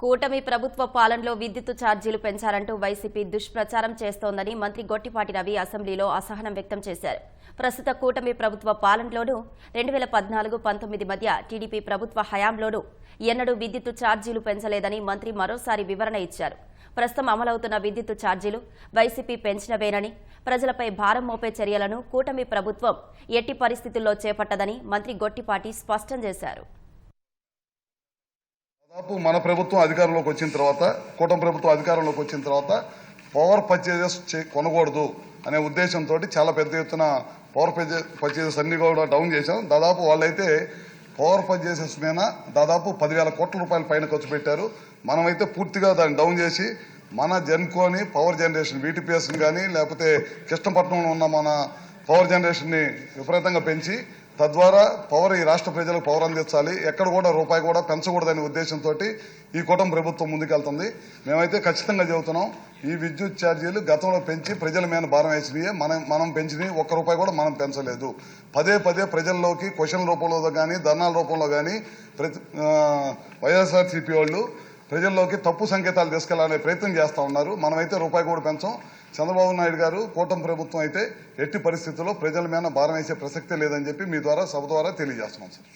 కూటమి ప్రభుత్వ పాలనలో విద్యుత్ ఛార్జీలు పెంచారంటూ వైసీపీ దుష్ప్రచారం చేస్తోందని మంత్రి గొట్టిపాటి రవి అసెంబ్లీలో అసహనం వ్యక్తం చేశారు. ప్రస్తుత కూటమి ప్రభుత్వ పాలనలోనూ రెండు వేల పద్నాలుగు పంతొమ్మిది మధ్య టీడీపీ ప్రభుత్వ హయాంలోనూ ఎన్నడూ విద్యుత్ ఛార్జీలు పెంచలేదని మంత్రి మరోసారి వివరణ ఇచ్చారు. ప్రస్తుతం అమలవుతున్న విద్యుత్ ఛార్జీలు వైసీపీ పెంచినవేనని ప్రజలపై భారం మోపే చర్యలను కూటమి ప్రభుత్వం ఎట్టి పరిస్థితుల్లో చేపట్టదని మంత్రి గొట్టిపాటి స్పష్టం చేశారు. దాదాపు మన ప్రభుత్వం అధికారంలోకి వచ్చిన తర్వాత కూటమి ప్రభుత్వం అధికారంలోకి వచ్చిన తర్వాత పవర్ పర్చేజెస్ చే- కొనకూడదు అనే ఉద్దేశంతో చాలా పెద్ద ఎత్తున పవర్ పర్చేజెస్ అన్ని కూడా డౌన్ చేశాం. దాదాపు వాళ్ళైతే పవర్ పర్చేసెస్ మీద దాదాపు పదివేల కోట్ల రూపాయల పైన ఖర్చు పెట్టారు. మనమైతే పూర్తిగా దాన్ని డౌన్ చేసి మన జెన్కోని పవర్ జనరేషన్ వీటీపీఎస్ని కానీ లేకపోతే కృష్ణపట్నంలో ఉన్న మన పవర్ జనరేషన్ని విపరీతంగా పెంచి తద్వారా పవర్ ఈ రాష్ట్ర ప్రజలకు పవర్ అందించాలి. ఎక్కడ కూడా రూపాయి కూడా పెంచకూడదనే ఉద్దేశంతో ఈ కూటమి ప్రభుత్వం ముందుకెళ్తుంది. మేమైతే ఖచ్చితంగా చెబుతున్నాం ఈ విద్యుత్ ఛార్జీలు గతంలో పెంచి ప్రజల మీద భారం వేసినవి మనం మనం పెంచినవి ఒక్క రూపాయి కూడా మనం పెంచలేదు. పదే పదే ప్రజల్లోకి క్వశ్చన్ రూపంలో కానీ ధర్నాల రూపంలో కానీ ప్రతి వైఎస్ఆర్సీపీ వాళ్ళు ప్రజల్లోకి తప్పు సంకేతాలు తీసుకెళ్ళాలనే ప్రయత్నం చేస్తా ఉన్నారు. మనమైతే రూపాయి కూడా పెంచం. చంద్రబాబు నాయుడు గారు కూటమి ప్రభుత్వం అయితే ఎట్టి పరిస్థితుల్లో ప్రజల మీద భారం వేసే ప్రసక్తే లేదని చెప్పి మీ ద్వారా సభ ద్వారా తెలియజేస్తున్నాం సార్.